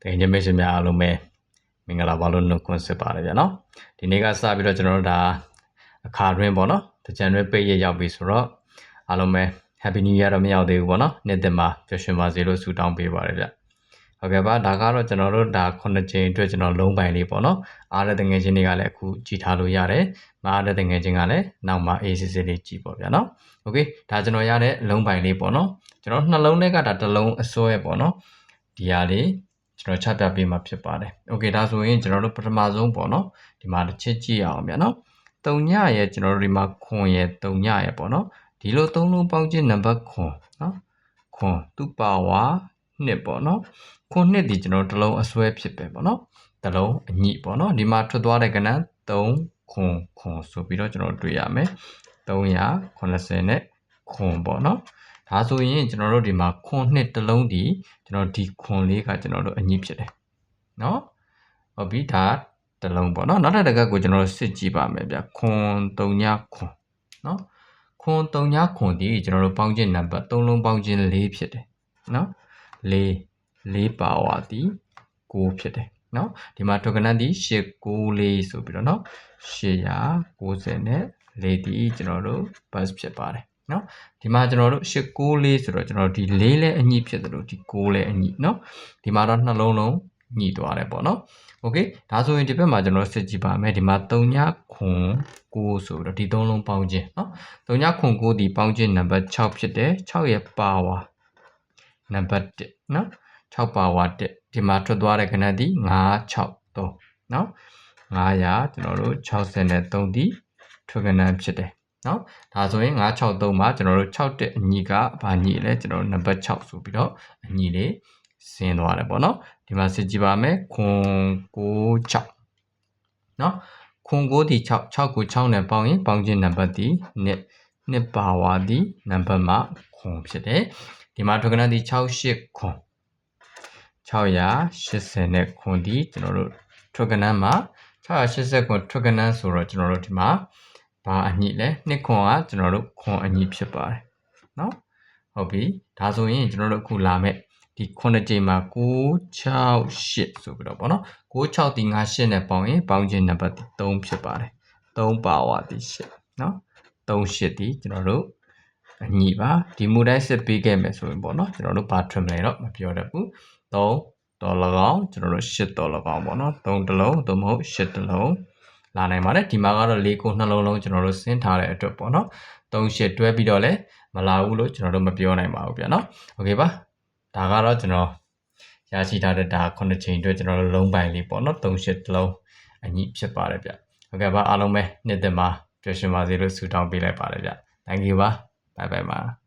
တကယ်ချင်းမိတ်ဆွေများအားလုံးပဲမင်္ဂလာပါလို့နှုတ်ခွန်းဆက်ပါတယ်ဗျာနော်ဒီနေ့ကစပြီးတော့ကျွန်တော်တို့ဒါအခါတွင်းပေါ့နော်တကြံတွင်းပိတ်ရရောက်ပြီဆိုတော့အားလုံးပဲ Happy New Year တော့မရောက်သေးဘူးပေါ့နော်နေ့တင်မှာပျော်ရွှင်ပါစေလို့ဆုတောင်းပေးပါတယ်ဗျဟုတ်ကဲ့ပါဒါကတော့ကျွန်တော်တို့ဒါ9ချိန်အတွက်ကျွန်တော်လုံးပိုင်လေးပေါ့နော်အားတဲ့တငယ်ချင်းတွေကလည်းအခုကြည်ထားလို့ရတယ်မအားတဲ့တငယ်ချင်းကလည်းနောက်မှအေးစစ်စစ်လေးကြည်ပေါ့ဗျာနော်โอเคဒါကျွန်တော်ရတဲ့လုံးပိုင်လေးပေါ့နော်ကျွန်တော်နှလုံးထဲကဒါတစ်လုံးအစွဲပေါ့နော်ဒီဟာလေး ကျွန်တော်ချပြပေးမှာဖြစ်ပါတယ်။ Okay ဒါဆိုရင်ကျွန်တော်တို့ပထမဆုံးပေါ့နော်ဒီမှာတစ်ချက်ကြည့်ရအောင်ဗျာနော်။တုံညရဲ့ကျွန်တော်တို့ဒီမှာခွန်ရဲ့တုံညရဲ့ပေါ့နော်ဒီလိုသုံးလုံးပေါင်းခြင်းနံပါတ်ခွန်နော်ခွန်သူ့ပါဝါနှစ်ပေါ့နော်ခွန်နှစ်ဒီကျွန်တော်တို့တစ်လုံးအစွဲဖြစ်ပဲပေါ့နော်တစ်လုံးအညိပေါ့နော်ဒီမှာထွက်သွားတဲ့ကဏ္ဍ3ခွန်ခွန်ဆိုပြီးတော့ကျွန်တော်တို့တွေ့ရမယ်380နဲ့ခွန်ပေါ့နော် ဒါဆိုရင်ကျွန်တော်တို့ဒီမှာခွန်နှစ်တစ်လုံးဒီကျွန်တော်ဒီခွန်လေးကကျွန်တော်တို့အညိဖြစ်တယ်နော်ဟုတ်ပြီဒါတစ်လုံးပေါ့နော်နောက်တစ်တကက်ကိုကျွန်တော်တို့စစ်ကြည့်ပါမယ်ဗျခွန်3ညခွန်နော်ခွန်3ညခွန်ဒီကျွန်တော်တို့ပေါင်းခြင်းနံပါတ်3လုံးပေါင်းခြင်း4ဖြစ်တယ်နော်4 4ပါဝါဒီ9ဖြစ်တယ်နော်ဒီမှာ token ဒီ894ဆိုပြီးတော့နော်890နဲ့4ဒီကျွန်တော်တို့ bus ဖြစ်ပါတယ် နော်ဒီမှာကျွန်တော်တို့894ဆိုတော့ကျွန်တော်ဒီ4လဲအညိဖြစ်တယ်လို့ဒီ9လဲအညိနော်ဒီမှာတော့နှလုံးလုံးညှိသွားတယ်ပေါ့နော်โอเคဒါဆိုရင်ဒီဘက်မှာကျွန်တော်စစ်ကြည့်ပါမယ်ဒီမှာ3ညခွန်9ဆိုတော့ဒီသုံးလုံးပေါင်းခြင်းเนาะ3ညခွန်9ဒီပေါင်းခြင်းနံပါတ်6ဖြစ်တယ်6ရဲ့ပါဝါနံပါတ်1เนาะ6ပါဝါ1ဒီမှာထွက်သွားတဲ့ခဏဒီ963เนาะ900ကျွန်တော်တို့63ဒီထွက်ခဏဖြစ်တယ် နော်ဒါဆိုရင်963မှာကျွန်တော်တို့6တက်အညီကဘာညီလဲကျွန်တော်တို့နံပါတ်6ဆိုပြီးတော့အညီလေးဆင်းသွားတယ်ပေါ့နော်ဒီမှာစစ်ကြည့်ပါမယ်ခွန်96နော်ခွန်9ဒီ6 6ကို6နဲ့ပေါင်းရင်ပေါင်းခြင်းနံပါတ်ဒီ1 1ပါဝါဒီနံပါတ်မှာခွန်ဖြစ်တယ်ဒီမှာထွက်ခဏဒီ68ခွန်680နဲ့ခွန်ဒီကျွန်တော်တို့ထွက်ကနန်းမှာ680ခွန်ထွက်ကနန်းဆိုတော့ကျွန်တော်တို့ဒီမှာ6 ဘာအညိလဲနှစ်ခွန်ကကျွန်တော်တို့ခွန်အညိဖြစ်ပါတယ်เนาะဟုတ်ပြီဒါဆိုရင်ကျွန်တော်တို့အခုလာမဲ့ဒီ9ကြိမ်မှာ968ဆိုပြီးတော့ဗောနော်96ဒီ58နဲ့ပေါင်းရင်ပေါင်းခြင်းနံပါတ်3ဖြစ်ပါတယ်3ပါဝါဒီ8เนาะ38ဒီကျွန်တော်တို့အညီပါဒီမူတိုင်းစစ်ပေးခဲ့မယ်ဆိုရင်ပေါ့နော်ကျွန်တော်တို့ဘာ trim လဲတော့မပြောတတ်ဘူး3ဒေါ်လာကောင်ကျွန်တော်တို့8ဒေါ်လာကောင်ပေါ့နော်3တလုံးသို့မဟုတ်8တလုံး လာနိုင်ပါတယ်ဒီမှာကတော့၄ခုနှလုံးလုံးကျွန်တော်တို့ဆင်းထားတဲ့အတွက်ပေါ့နော်3 8တွဲပြီးတော့လည်းမလာဘူးလို့ကျွန်တော်တို့မပြောနိုင်ပါဘူးဗျာနော်โอเคပါဒါကတော့ကျွန်တော်ရရှိထားတဲ့ဒါ9ချိန်အတွက်ကျွန်တော်တို့လုံးပိုင်လေးပေါ့နော်3 8လုံးအညီဖြစ်ပါတယ်ဗျဟုတ်ကဲ့ပါအားလုံးပဲနှစ်သက်မှာပျော်ရွှင်ပါစေလို့ဆုတောင်းပေးလိုက်ပါတယ်ဗျ thank you ပါ bye bye ပါ